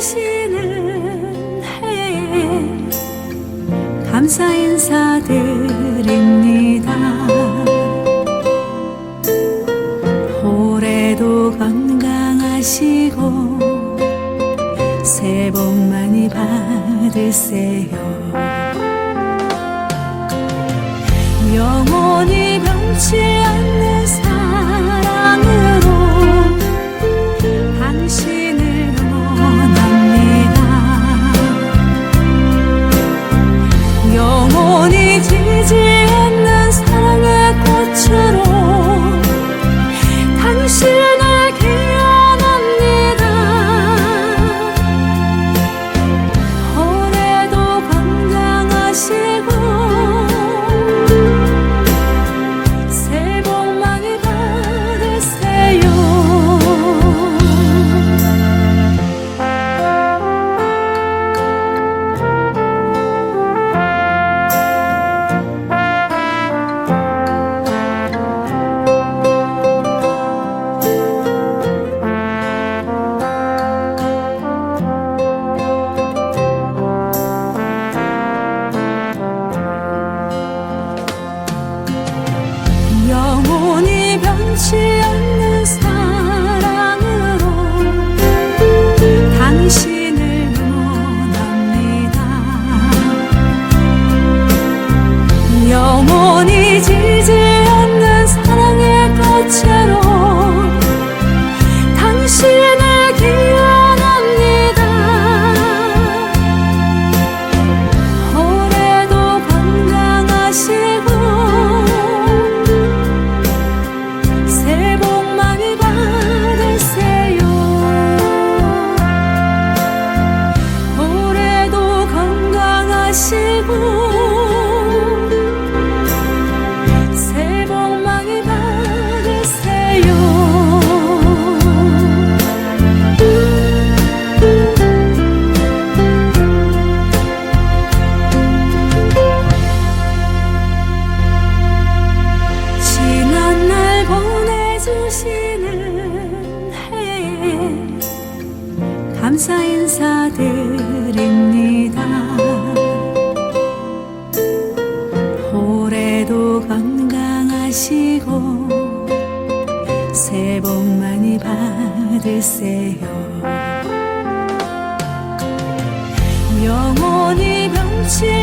보내주시는 해에 감사 인사드립니다. 올해도 건강하시고 새해 복 많이 받으세요. 영원히 변치 않는 사랑으로 당신 영원 감사 인사드립니다. 올해도 건강하시고 새해 복 많이 받으세요. 영원히 않는